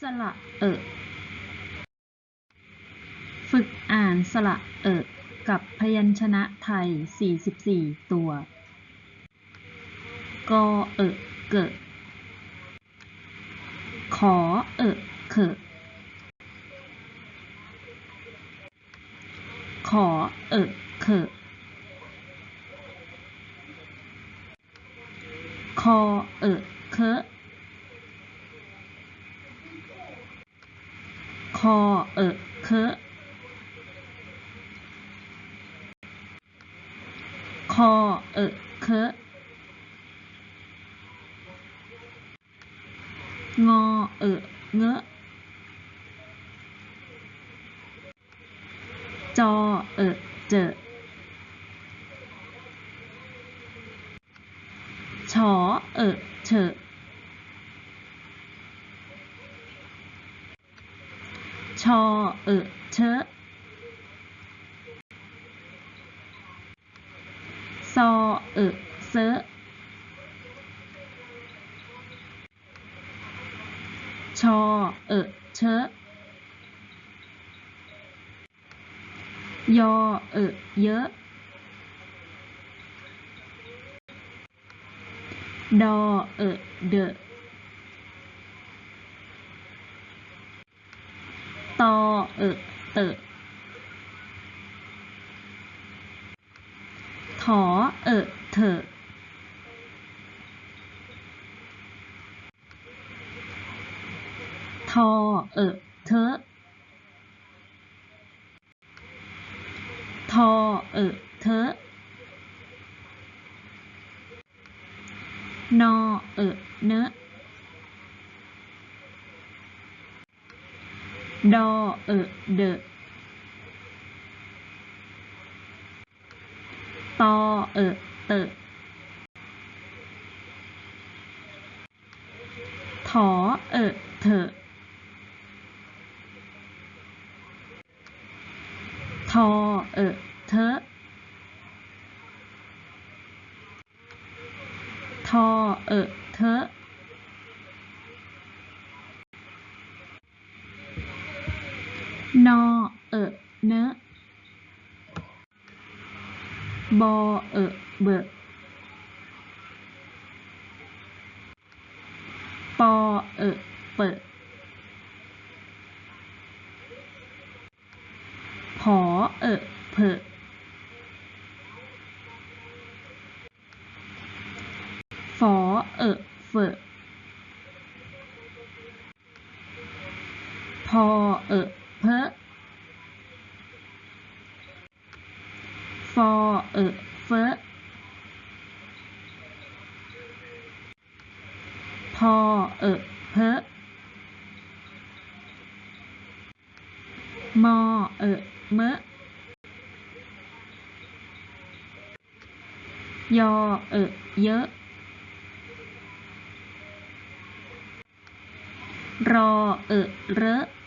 สระเอะฝึกอ่านสระเอะกับพยัญชนะไทย 44 ตัว กอเอะเกะขอเอะเขะขอเอะเขะคอเอะเคอะ คอเอะเคอะคอเอะเคอะงอเอะเงอะจอเอะเจอชอเอะเฉอะ ชอเอเชอะซอ เอเซอะชอเอเชอะยอ เอเยอะ ดอ เอเดอะ ตอ เอะเตอถอ เอะเถอทอ เอะเทอทอ เอะเทอนอ เอเนอะ ดอเอเดตอเอเตอถอเอเถอทอเอเทอทอเอะเทอะ นอเอะเนอบอเอะเบอะปอเอะเปอะผอเอะเพอะฝอเอะเฟอะพอเอะ เพอะฟอเอะเฟอพอเอะเพอมอเอะเมะยอเอะเยอะ รอเอะเรอะ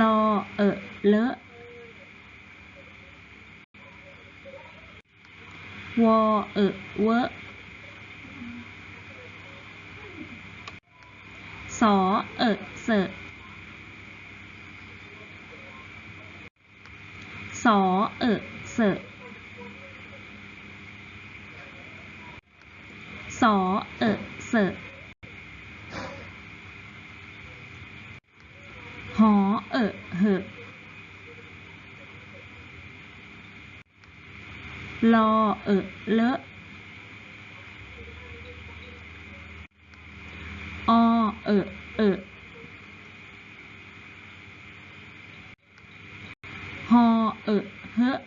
ลอเอะเลอะวอเอะเวอะสอเอะเสอะสอเอะเสอะสอเอะเสอะ หอเอะเหอะลอเอะเลอะอเอะเอะฮอเอะเหอะ